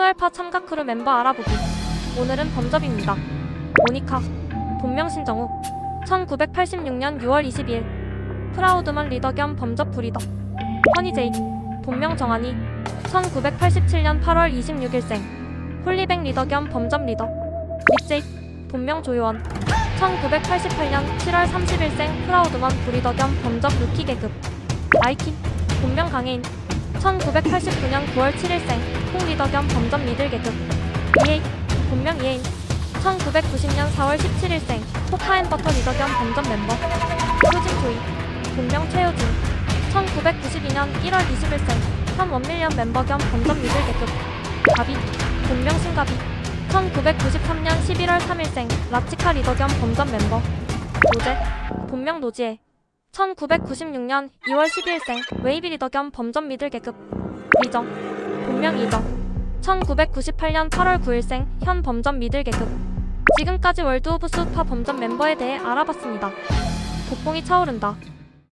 수알파 참가 크루 멤버 알아보기. 오늘은 범접입니다. 모니카, 본명 신정우, 1986년 6월 22일, 프라우드먼 리더 겸 범접 브리더. 허니제이, 본명 정한이, 1987년 8월 26일생, 홀리백 리더 겸 범접 리더. 립제이, 본명 조요원, 1988년 7월 30일생 프라우드먼 브리더 겸 범접 루키 계급. 아이킨, 본명 강혜인, 1989년 9월 7일생 홍리더 겸 범접 미들 계급. 이에이 본명 이에인 1990년 4월 17일생 포카앤버터 리더 겸 범접 멤버. 효진 조이 본명 최효진 1992년 1월 20일생 현 원밀리언 멤버 겸 범접 미들 계급. 가비 본명 신가비 1993년 11월 3일생 라치카 리더 겸 범접 멤버. 노제 본명 노지에 1996년 2월 12일생 웨이비 리더 겸 범접 미들 계급 이정 본명 이정 1998년 8월 9일생 현 범접 미들 계급 지금까지 월드 오브 수파 범접 멤버에 대해 알아봤습니다. 복봉이 차오른다.